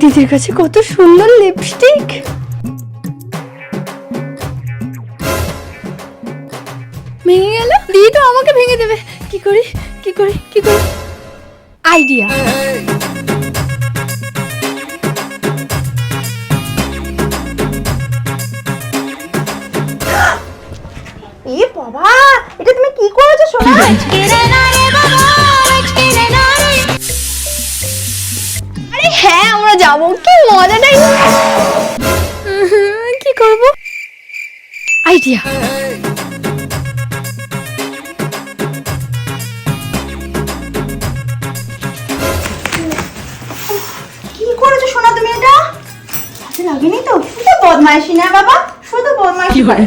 দিদির কাছে কত সুন্দর লিপস্টিক ভেঙে গেল? দিদি তো আমাকে ভেঙে দেবে। কি করি কি করি কি করি? আইডিয়া এ বাবা, এটা তুমি কি করেছ সোনা? হ্যাঁ আমরা যাব। কি মজাটাই। কি করব? আইডিয়া কি করেছ সোনা তুমি এটা? হাতে লাগেনি তো? বদমাইশি না বাবা? শুধু বদমাইশি। করে